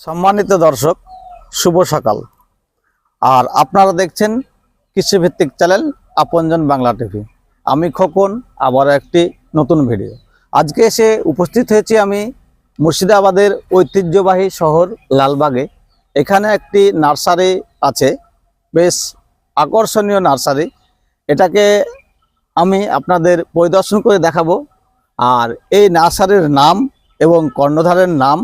সম্মানিত দর্শক, শুভ সকাল। আর আপনারা দেখছেন কৃষিভিত্তিক চ্যানেল আপনজন বাংলা টিভি। আমি খোকন আবার একটি নতুন ভিডিও। আজকে এসে উপস্থিত হয়েছি আমি মুর্শিদাবাদের ঐতিহ্যবাহী শহর লালবাগে। এখানে একটি নার্সারি আছে, বেশ আকর্ষণীয় নার্সারি। এটাকে আমি আপনাদের পরিদর্শন করে দেখাবো। আর এই নার্সারির নাম এবং কর্ণধারের নাম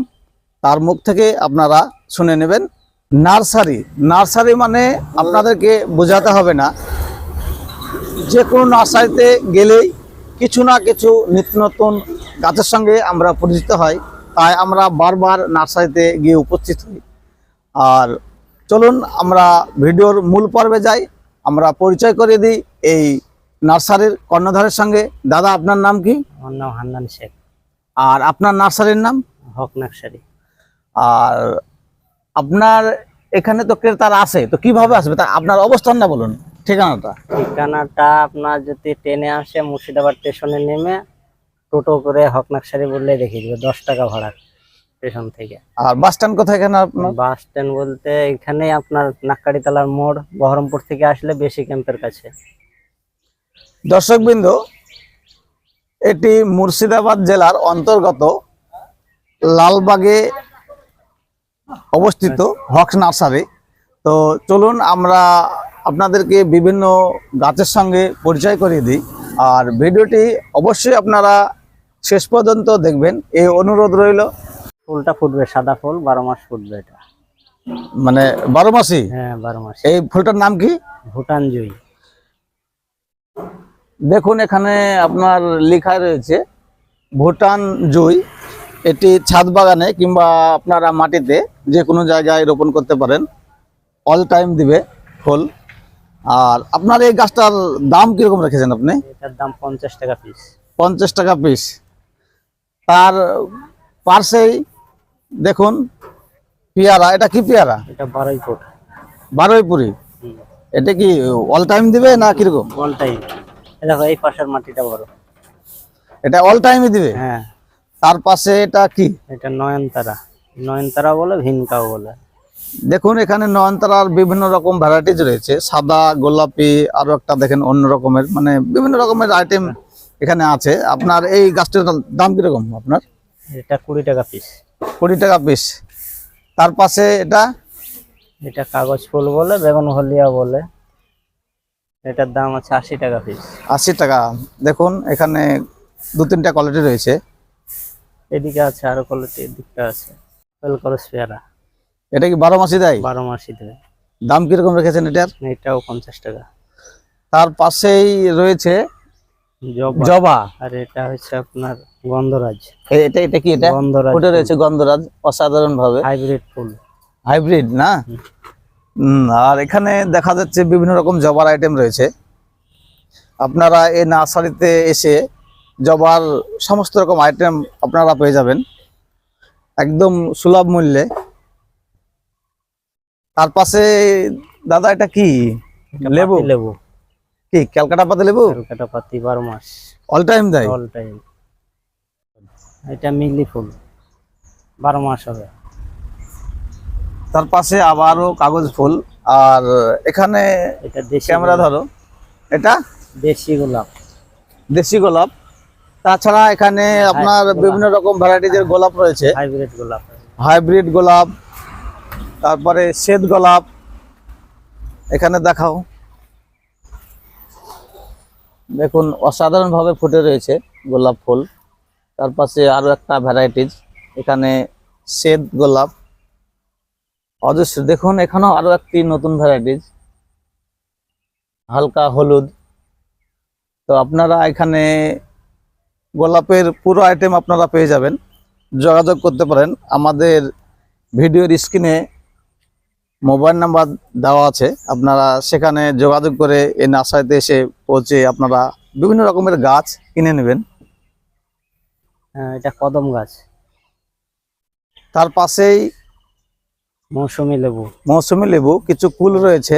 তার মুখ থেকে আপনারা শুনে নেবেন। নার্সারি নার্সারি মানে আপনাদেরকে বোঝাতে হবে না। যে কোনো নার্সারিতে গেলেই কিছু না কিছু নিত্য নতুন গাছের সঙ্গে আমরা পরিচিত হই তাই আমরা বারবার নার্সারিতে গিয়ে উপস্থিত হই। আর চলুন আমরা ভিডিওর মূল পর্বে যাই। আমরা পরিচয় করে দিই এই নার্সারির কর্ণধারের সঙ্গে। দাদা আপনার নাম কি? আমার নাম হান্নান শেখ। আর আপনার নার্সারির নাম? হক নাকসারি আর আপনার এখানে তো ক্রেতারা আসে তো কীভাবে আসবে? তা আপনার অবস্থানটা বলুন ঠিকানাটা। ঠিকানাটা আপনার যদি ট্রেনে আসে মুর্শিদাবাদ স্টেশনে নেমে টোটো করে হক নাকসারি বললে দেখিয়ে দিবে দশ টাকা ভাড়া স্টেশন থেকে। আর বাস স্ট্যান্ড কোথায় এখানে আপনার? বাস স্ট্যান্ড বলতে এখানে আপনার নাক্কাড়িতলার মোড় বহরমপুর থেকে আসলে বেশি ক্যাম্পের কাছে। দর্শকবৃন্দ এটি মুর্শিদাবাদ জেলার অন্তর্গত লালবাগে অবস্থিত হক্স নার্সারি। তো চলুন আমরা আপনাদেরকে বিভিন্ন গাছের সঙ্গে পরিচয় করিয়ে দিই। আর ভিডিওটি অবশ্যই আপনারা শেষ পর্যন্ত দেখবেন। এই অনুরোধ রইল। ফুলটা ফুটবে সাদা ফুল বারো মাস ফুটবে এটা। মানে বারো মাসই? হ্যাঁ বারো মাস। এই ফুলটার নাম কি? ভুটান জুই দেখুন এখানে আপনার লেখা রয়েছে ভুটান জুই এটি ছাদ বাগানে কিংবা আপনারা মাটিতে যে কোনো জায়গায় রোপণ করতে পারেন। অল টাইম দিবে ফুল। আর আপনার এই গাছটার দাম কীরকম রেখেছেন আপনি? এটার দাম পঞ্চাশ টাকা পিস পঞ্চাশ টাকা পিস তার পার্শ্বেই দেখুন পেয়ারা এটা কি পেয়ারা? এটা বারোই ফুট। বারোই পুরি। এটা কি অল টাইম দিবে না কীরকম? অল টাইম দেখো এই পাশের মাটিটা বড়। এটা অল টাইমই দিবে? হ্যাঁ। তার পাশে এটা কি? এটা নয়নতারা। নয়নতারা বলে ভিনকাও বলে। দেখুন এখানে নয়নতারার বিভিন্ন রকম ভ্যারাইটিজ রয়েছে। সাদা গোলাপি আরও একটা দেখেন অন্য রকমের মানে বিভিন্ন রকমের আইটেম এখানে আছে। আপনার এই গাছটার দাম কীরকম আপনার? এটা কুড়ি টাকা পিস কুড়ি টাকা পিস তার পাশে এটা? এটা কাগজ ফুল বলে বেগুন হলিয়া বলে। এটার দাম আছে আশি টাকা পিস আশি টাকা। দেখুন এখানে দু তিনটা কোয়ালিটি রয়েছে। এদিকে আছে আরও কোয়ালিটি এদিকটা আছে। পেয়ারা এটা কি বারো মাসি দেয়? বারো মাসি দেয়। দাম কীরকম রেখেছেন এটার? এটাও পঞ্চাশ টাকা। তার পাশেই রয়েছে জবা। আর এটা হচ্ছে আপনার গন্ধরাজ। এটা এটা কি এটা? গন্ধরাজ। রয়েছে গন্ধরাজ অসাধারণ ভাবে হাইব্রিড ফুল হাইব্রিড না আর এখানে দেখা যাচ্ছে বিভিন্ন রকম জবার আইটেম রয়েছে। আপনারা এই নার্সারিতে এসে জবার সমস্ত রকম আইটেম আপনারা পেয়ে যাবেন। একদম সুলভ মূল্যে। তার পাশে দাদা এটা কি? লেবু? লেবু। কি ক্যালকাটা পাতা লেবু? ক্যালকাটা পাতি বারো মাস। অল টাইম দেয়? অল টাইম এটা মিলি ফুল। বারো মাস হবে। তার পাশে আবারও কাগজ ফুল। আর এখানে এটা দেশি ক্যামেরা ধরো। এটা? দেশি গোলাপ। দেশি গোলাপ। তাছাড়া এখানে আপনার বিভিন্ন রকম ভ্যারাইটিজের গোলাপ রয়েছে। হাইব্রিড গোলাপ। হাইব্রিড গোলাপ তারপরে শ্বেত গোলাপ এখানে দেখাও। দেখুন অসাধারণভাবে ফুটে রয়েছে গোলাপ ফুল। তার পাশে আরও একটা ভ্যারাইটিজ এখানে শ্বেত গোলাপ। অজস্র দেখুন এখানেও আরও একটি নতুন ভ্যারাইটিজ হালকা হলুদ। তো আপনারা এখানে গোলাপের পুরো আইটেম আপনারা পেয়ে যাবেন। যোগাযোগ করতে পারেন। আমাদের ভিডিওর স্ক্রিনে মোবাইল নাম্বার দেওয়া আছে। আপনারা সেখানে যোগাযোগ করে এই নার্সারিতে এসে পৌঁছে আপনারা বিভিন্ন রকমের গাছ কিনে নেবেন। হ্যাঁ, এটা কদম গাছ। তার পাশেই মৌসুমি লেবু। মৌসুমি লেবু কিছু কুল রয়েছে।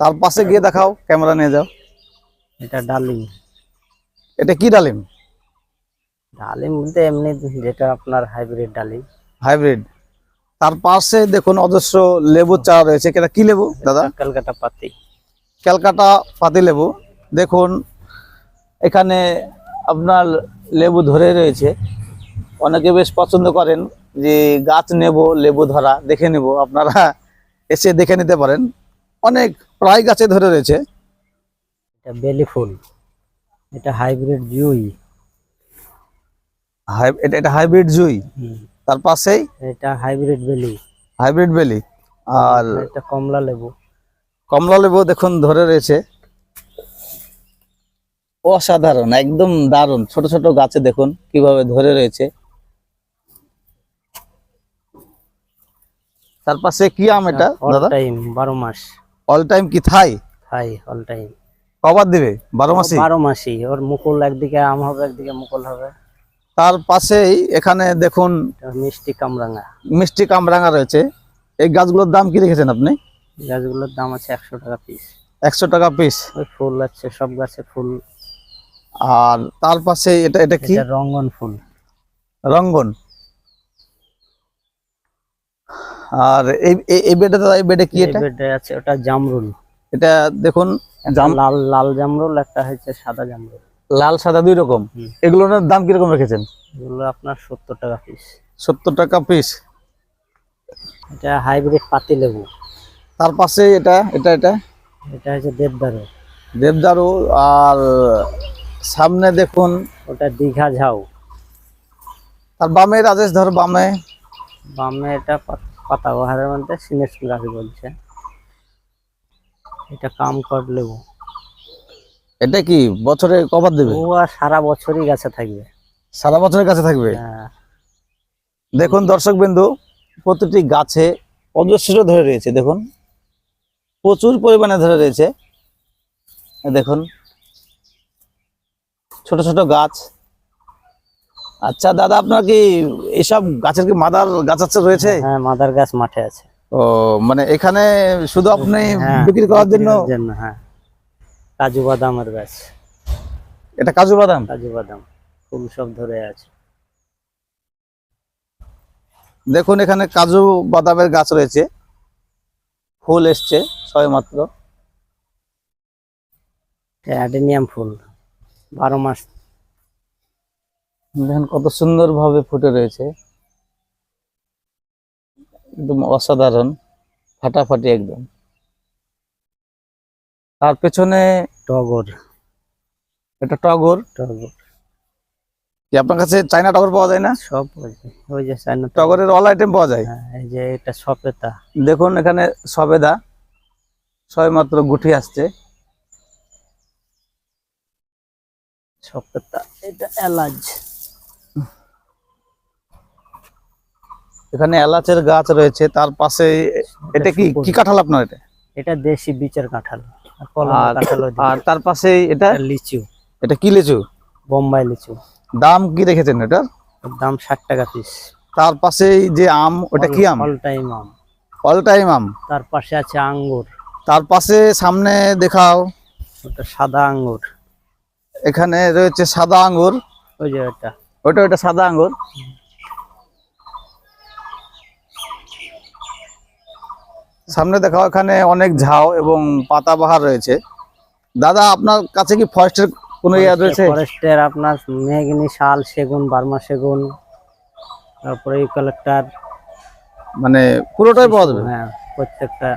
তার পাশে গিয়ে দেখাও ক্যামেরা নিয়ে যাও। এটা ডালিম। এটা কি ডালিম? ডালিম বলতে এমনি যেটা আপনার হাইব্রিড ডালিম। হাইব্রিড তার পাশে দেখুন অজস্র লেবু চারা রয়েছে। এটা কি লেবু দাদা? ক্যালকাটা পাতি। ক্যালকাটা পাতি লেবু। দেখুন এখানে আপনার লেবু ধরে রয়েছে। অনেকে বেশ পছন্দ করেন যে গাছ নেব লেবু ধরা দেখে নেব। আপনারা এসে দেখে নিতে পারেন। অনেক প্রায় গাছে ধরে রয়েছে। এটা বেলি ফুল। এটা হাইব্রিড জুই। হাই- এটা এটা হাইব্রিড জুই? তার পাশেই? এটা হাইব্রিড বেলি। হাইব্রিড বেলি। আর এটা কমলা লেবু। কমলা লেবু দেখুন ধরে রয়েছে। অসাধারণ একদম দারুণ। ছোট ছোট গাছে দেখুন কীভাবে ধরে রয়েছে। তার পাশে কি আম এটা অল দাদা? টাইম বারো মাস। অল টাইম কি থাই? খাই অল টাইম কবার দিবে? বারো মাসি বারো মাসি ওর মুকুল একদিকে আম হবে একদিকে মুকুল হবে। তার পাশেই এখানে দেখুন মিষ্টি কামরাঙা। মিষ্টি কামরাঙা রয়েছে। এই গাছগুলোর দাম কি রেখেছেন আপনি? গাছগুলোর দাম আছে একশো টাকা পিস একশো টাকা পিস ফুল আছে সব গাছে ফুল। আর তার পাশে এটা এটা কি? রঙ্গন ফুল। রঙ্গন। আর এই এই- বেডে এই বেডে কি এটা? বেডে আছে ওটা জামরুল। এটা দেখুন লাল লাল জামরুল একটা হচ্ছে সাদা জামরুল। লাল সাদা দুই রকম? এগুলোর দাম কীরকম রেখেছেন? এগুলো আপনার সত্তর টাকা পিস সত্তর টাকা পিস এটা হাইব্রিড পাতি লেবু। তার পাশে এটা এটা এটা? এটা হচ্ছে দেবদারু। দেবদারু আর সামনে দেখুন। ওটা দীঘা ঝাউ। তার বামে রাজেশ ধর বামে। বামে এটা পাত- পাতা বাহারের মধ্যে সিনেস গাছ বলছে। এটা কামকট লেবু। এটা কি বছরে কবার দেবে? ও সারা বছরই গাছে থাকবে। সারা বছরের কাছে থাকবে? হ্যাঁ, দেখুন দর্শক বিন্দু প্রতিটি গাছে অজস্র ধরে রয়েছে দেখুন। প্রচুর পরিমাণে ধরে রয়েছে। দেখুন ছোট ছোট গাছ। আচ্ছা দাদা আপনার কি এসব গাছের কি মাদার গাছ আছে রয়েছে? হ্যাঁ মাদার গাছ মাঠে আছে। ও মানে এখানে শুধু আপনি হ্যাঁ, বিক্রি করার জন্য হ্যাঁ। কাজু বাদামের গাছ এটা কাজু বাদাম? কাজু বাদাম ফুল সব ধরে আছে। দেখুন এখানে কাজু বাদামের গাছ রয়েছে। ফুল এসছে ছয় মাত্র। অ্যাডেনিয়াম ফুল বারো মাস। দেখেন কত সুন্দর ভাবে ফুটে রয়েছে। একদম অসাধারণ ফাটাফাটি একদম। তার পেছনে টগর। এটা টগর? টগর। কি আপনার কাছে চাইনা টগর পাওয়া যায় না? সব ওই যে- ওই যে চাইনা টগরের অল আইটেম পাওয়া যায়? হ্যাঁ, এই যে এটা সপেতা দেখুন এখানে সবেদা ছয় মাত্র গুঠি আসছে। সপেতা এটা এলাচ। এখানে এলাচের গাছ রয়েছে তার পাশে এটা কি? কি কাঁঠাল আপনার এটা? এটা দেশি বীচের কাঁঠাল আর তার পাশে এটা? এটা লিচু। এটা কি লিচু? বোম্বাই লিচু। দাম কি রেখেছেন এটার? দাম ষাট টাকা পিস। তার পাশে যে আম ওটা কি আম? অল টাইম আম। অল টাইম আম। তার পাশে আছে আঙ্গুর। তার পাশে সামনে দেখাও। ওটা সাদা আঙ্গুর। এখানে রয়েছে সাদা আঙ্গুর। ওই যে ওটা ওটা ওটা সাদা আঙ্গুর। সামনে দেখাও এখানে অনেক ঝাউ এবং পাতাবাহার রয়েছে। দাদা আপনার কাছে কি ফরেস্টের কোনো ইয়া রয়েছে? ফরেস্টের আপনার মেহগিনি শাল সেগুন বার্মা সেগুন তারপরে ইউক্যালিপ্টার মানে পুরোটাই পাওয়া যাবে? হ্যাঁ প্রত্যেকটা।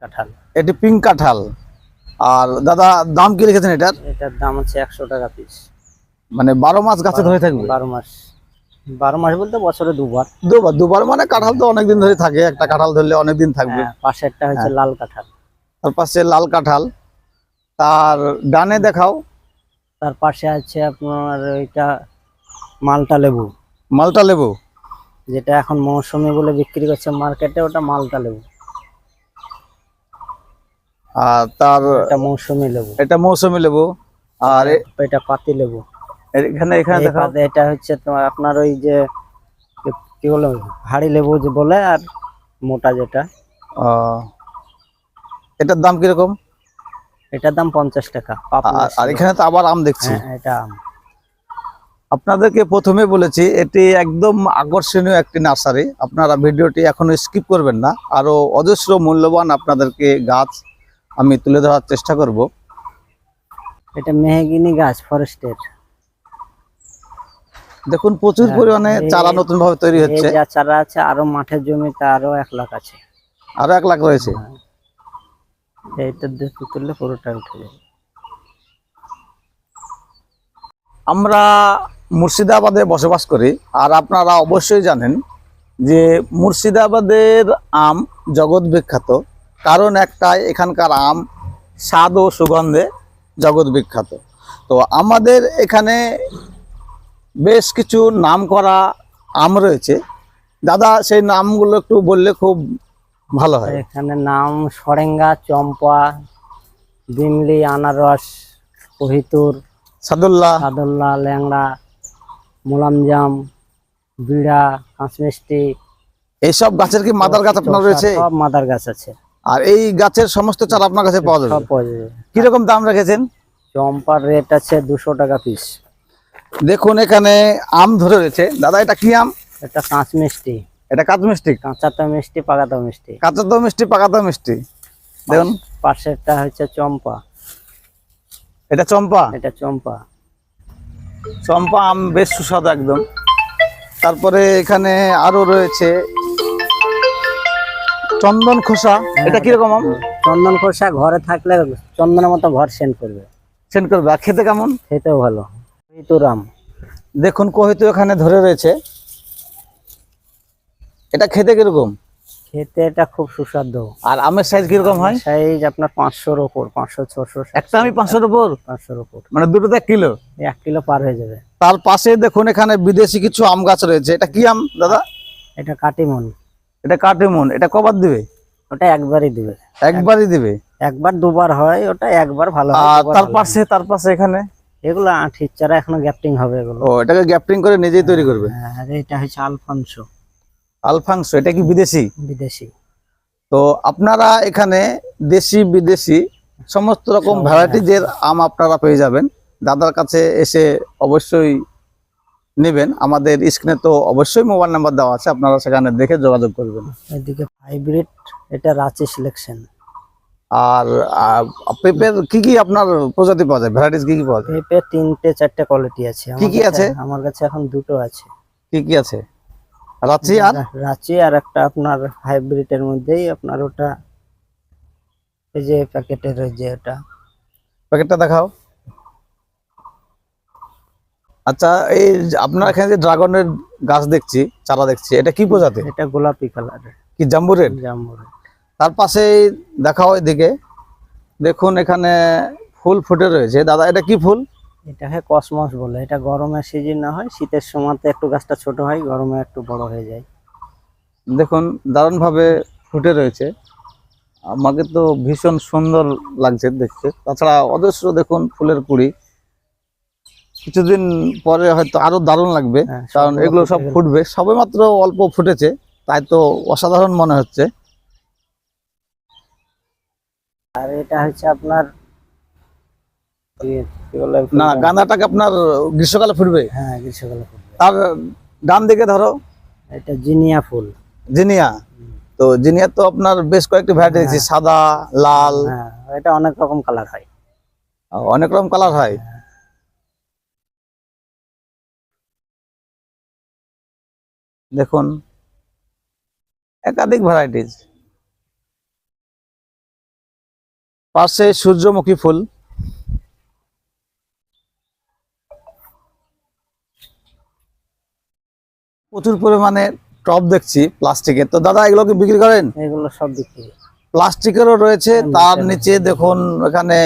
কাঁঠাল। এটি পিঙ্ক কাঁঠাল। আর দাদা দাম কি রেখেছেন এটার? এটার দাম হচ্ছে একশো টাকা পিস মানে বারো মাস গাছে ধরে থাকবে? বারো মাস। বারো মাস বলতে বছরে দুবার। দুবার দুবার মানে কাঁঠাল তো অনেকদিন ধরে থাকে একটা কাঁঠাল ধরলে অনেকদিন থাকবে। পাশে একটা হচ্ছে লাল কাঁঠাল। তার পাশে লাল কাঁঠাল তার ডানে দেখাও। তার পাশে আছে আপনার ওইটা মালটা লেবু। মালটা লেবু? যেটা এখন মৌসুমি বলে বিক্রি করছে মার্কেটে ওটা মালটা লেবু। আর তার এটা মৌসুমি লেবু। এটা মৌসুমি লেবু। আর এটা পাতি লেবু। এখানে এখানে দেখাও এটা হচ্ছে তোমার আপনার ওই যে কি বলে হাড়ি লেবু যে বলে আর মোটা যেটা। আহ, এটার দাম কীরকম? এটার দাম পঞ্চাশ টাকা আর- এখানে তো আবার আম দেখছি। হ্যাঁ এটা আম। আপনাদেরকে প্রথমে বলেছি এটি একদম আকর্ষণীয় একটি নার্সারি। আপনারা ভিডিওটি এখনও স্কিপ করবেন না। আরও অজস্র মূল্যবান আপনাদেরকে গাছ আমি তুলে ধরার চেষ্টা করব। এটা মেহগিনি গাছ ফরেস্টের। দেখুন প্রচুর হ্যাঁ, পরিমাণে চারা নতুন ভাবে তৈরি হচ্ছে। যা চারা আছে আরও মাঠের জমিতে আরও এক লাখ আছে। আরও এক লাখ রয়েছে? এইটা পুরোটা উঠে যাবে। আমরা মুর্শিদাবাদে বসবাস করি আর আপনারা অবশ্যই জানেন যে মুর্শিদাবাদের আম জগৎ বিখ্যাত। কারণ একটাই এখানকার আম স্বাদ ও সুগন্ধে জগৎ বিখ্যাত। তো আমাদের এখানে বেশ কিছু নাম করা আম রয়েছে। দাদা সেই নামগুলো একটু বললে খুব ভালো হয়। এখানে নাম সরেঙ্গা চম্পা বিমলি আনারস কহিতুর সাদুল্লাহ। সাদুল্লা ল্যাংড়া মোলামজাম বিড়া কাঁচমিষ্টি। এইসব গাছের কি মাদার গাছ আপনার রয়েছে? সব মাদার গাছ আছে। আর এই গাছের সমস্ত চারা আপনার কাছে পাওয়া যাবে। কীরকম দাম রেখেছেন? চম্পার রেট আছে দুশো টাকা পিস। দেখুন এখানে আম ধরে রয়েছে। দাদা এটা কি আম? এটা কাঁচ মিষ্টি। এটা কাঁচ মিষ্টি? কাঁচাতো মিষ্টি পাকাতো মিষ্টি। কাঁচা তো মিষ্টি পাকা তো মিষ্টি। দেখুন। পাশেরটা হচ্ছে চম্পা। এটা চম্পা? এটা চম্পা। চম্পা আম বেশ সুস্বাদু একদম। তারপরে এখানে আরও রয়েছে চন্দন খোসা। এটা কীরকম আম? চন্দন খোসা ঘরে থাকলে চন্দনের মতো ঘর সেন্ট করবে। সেন্ট করবে। আর খেতে কেমন? খেতেও ভালো। ঋতুরাম দেখুন কহিতু এখানে ধরে রয়েছে। এটা খেতে কীরকম? খেতে এটা খুব সুস্বাদু। আর আমের সাইজ কীরকম হয়? সাইজ আপনার পাঁচশোর ওপর পাঁচশো ছশো একটা আমি পাঁচশোর ওপর? পাঁচশোর ওপর। মানে দুটোতে এক কিলো? এক কিলো পার হয়ে যাবে। তার পাশে দেখুন এখানে বিদেশি কিছু আম গাছ রয়েছে। এটা কি আম দাদা? এটা কাটিমন। এটা কাটিমন। এটা কবার দিবে? ওটা একবারই দিবে। একবারই দিবে? একবার দুবার হয় ওটা একবার ভালো আর তার পাশে তার পাশে এখানে? এগুলো আঠির চারা এখনও গ্যাপটিং হবে এগুলো। ও এটাকে গ্যাপটিং করে নিজেই তৈরি করবে? হ্যাঁ, আর এটা হচ্ছে আলফানসো আলফাংস এটা কি বিদেশি? বিদেশি। তো আপনারা এখানে দেশি বিদেশি সমস্ত রকম ভ্যারাইটিজের আম আপনারা পেয়ে যাবেন। দাদার কাছে এসে অবশ্যই নেবেন। আমাদের স্ক্রিনে তো অবশ্যই মোবাইল নাম্বার দেওয়া আছে আপনারা সেখানে দেখে যোগাযোগ করবেন। এদিকে হাইব্রিড এটা রাঁচি সিলেকশন আর পেঁপের কি কি আপনার প্রজাতি পাওয়া যায়? ভ্যারাইটিস কি কি পাওয়া যায়? পেঁপে তিনটে চারটে কোয়ালিটি আছে। কি কি আছে? আমার কাছে এখন দুটো আছে। কি কি আছে? রাঁচি আর? রাঁচি আর একটা আপনার হাইব্রিডের মধ্যেই আপনার ওটা। এই যে প্যাকেটের যে ওটা। প্যাকেটটা দেখাও। আচ্ছা এই আপনার এখানে যে ড্রাগনের গাছ দেখছি চারা দেখছি এটা কি প্রজাতি? এটা গোলাপি কালারের কি জাম্বু রেড জাম্বুর তার পাশে দেখাও এদিকে। দেখুন এখানে ফুল ফুটে রয়েছে। দাদা এটা কি ফুল? এটা হয় কসমস বলে। এটা গরমের সিজন না হয় শীতের সময়তে একটু গাছটা ছোট হয় গরমে একটু বড় হয়ে যায়। দেখুন দারুণভাবে ফুটে রয়েছে। আমাকে তো ভীষণ সুন্দর লাগছে দেখতে। তাছাড়া অজস্র দেখুন ফুলের কুড়ি। কিছুদিন পরে হয়তো আরও দারুণ লাগবে হ্যাঁ, কারণ এগুলো সব ফুটবে। সবে মাত্র অল্প ফুটেছে তাই তো অসাধারণ মনে হচ্ছে। আর এটা হচ্ছে আপনার না গাঁদাটাকে আপনার গ্রীষ্মকালে ফুটবে? হ্যাঁ গ্রীষ্মকালে ফুল তার ডান দিকে ধরো। এটা জিনিয়া ফুল। জিনিয়া? তো জিনিয়ার তো আপনার বেশ কয়েকটি ভ্যারাইটি আছে সাদা লাল। হ্যাঁ এটা অনেক রকম কালার হয়। অনেক রকম কালার হয়? দেখুন একাধিক ভ্যারাইটিস পাশে সূর্যমুখী ফুল। প্রচুর পরিমাণে টপ দেখছি প্লাস্টিকের তো দাদা এগুলো কি বিক্রি করেন? এগুলো সব বিক্রি প্লাস্টিকেরও রয়েছে হ্যাঁ, তার নিচে দেখুন এখানে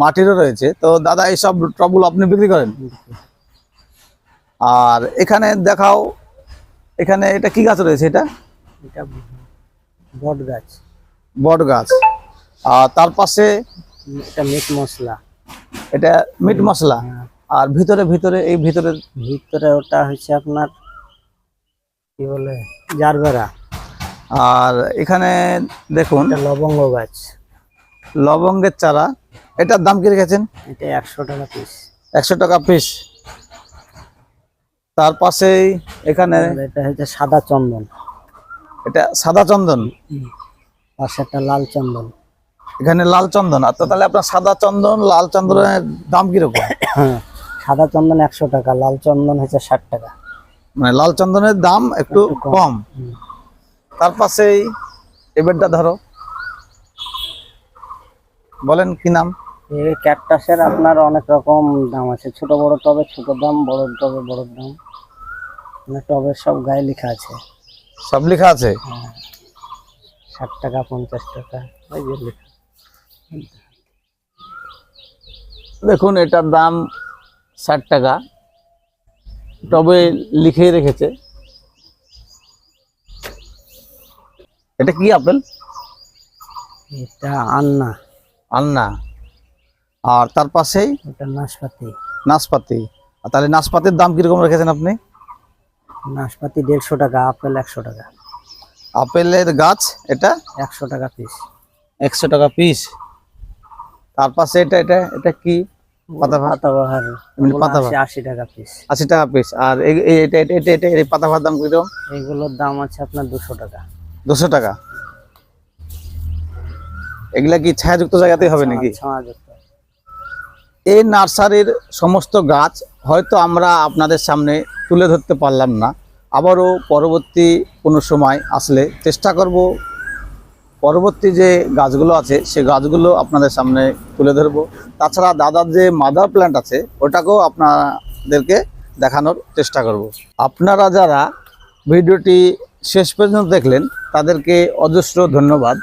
মাটিরও রয়েছে। তো দাদা এইসব টবগুলো আপনি বিক্রি করেন? আর এখানে দেখাও এখানে এটা কি গাছ রয়েছে এটা? এটা বট গাছ। বট গাছ। আর তার পাশে এটা মিট মশলা। এটা মিট মশলা। হ্যাঁ, আর ভিতরে ভিতরে এই ভিতরে ভিতরে ওটা হচ্ছে আপনার কি বলে জারবেরা। আর এখানে দেখুন লবঙ্গ গাছ। লবঙ্গের চারা। এটার দাম কি রেখেছেন? এটা একশো টাকা পিস একশো টাকা পিস তার পাশেই এখানে এটা হচ্ছে সাদা চন্দন। এটা সাদা চন্দন। পাশে একটা লাল চন্দন। এখানে লাল চন্দন। আর তো তাহলে আপনার সাদা চন্দন লাল চন্দনের দাম কীরকম? হ্যাঁ সাদা চন্দন একশো টাকা লাল চন্দন হচ্ছে ষাট টাকা। মানে লাল চন্দনের দাম একটু কম। তার পাশেই এবারটা ধরো। বলেন কি নাম? এই ক্যাকটাসের আপনার অনেক রকম দাম আছে। ছোট বড় টবে ছোট দাম বড় টবে বড় দাম। মানে টবের সব গায়ে লেখা আছে। সব লেখা আছে? হ্যাঁ। ষাট টাকা পঞ্চাশ টাকা লেখা। দেখুন এটার দাম ষাট টাকা। তবে লিখেই রেখেছে। এটা কি আপেল? এটা আন্না। আন্না। আর তার পাশেই? এটা নাশপাতি। নাশপাতি। আর তাহলে নাশপাতির দাম কীরকম রেখেছেন আপনি? নাশপাতি দেড়শো টাকা আপেল একশো টাকা। আপেলের গাছ এটা? একশো টাকা পিস। একশো টাকা পিস। তার পাশে এটা এটা এটা কি? পাতাবাহার পাতাবাহার টাকা পিস আশি টাকা পিস আর এটা এটা এটা এটা এই পাতাবাহার দাম কীরকম? এগুলোর দাম আছে আপনার টাকা। টাকা? এগুলা কি ছায়াযুক্ত জায়গাতেই হবে নাকি? ছায়াযুক্ত। এই নার্সারির সমস্ত গাছ হয়তো আমরা আপনাদের সামনে তুলে ধরতে পারলাম না। আবারও পরবর্তী কোনো সময় আসলে চেষ্টা করব পরবর্তী যে গাছগুলো আছে, সে গাছগুলো আপনাদের সামনে তুলে ধরবো। তাছাড়া দাদার যে মাদার প্ল্যান্ট আছে, ওটাকেও আপনাদেরকে দেখানোর চেষ্টা করব। আপনারা যারা ভিডিওটি শেষ পর্যন্ত দেখলেন, তাদেরকে অজস্র ধন্যবাদ।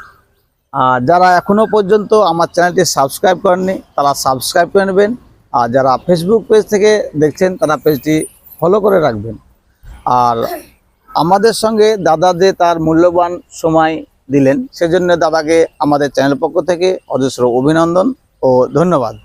আর যারা এখনও পর্যন্ত আমার চ্যানেলটি সাবস্ক্রাইব করেননি, তারা সাবস্ক্রাইব করে নেবেন। আর যারা ফেসবুক পেজ থেকে দেখছেন, তারা পেজটি ফলো করে রাখবেন। আর আমাদের সঙ্গে দাদা যে তার মূল্যবান সময় দিলেন। সেজন্য দাদাকে আমাদের চ্যানেল পক্ষ থেকে অজস্র অভিনন্দন ও ধন্যবাদ।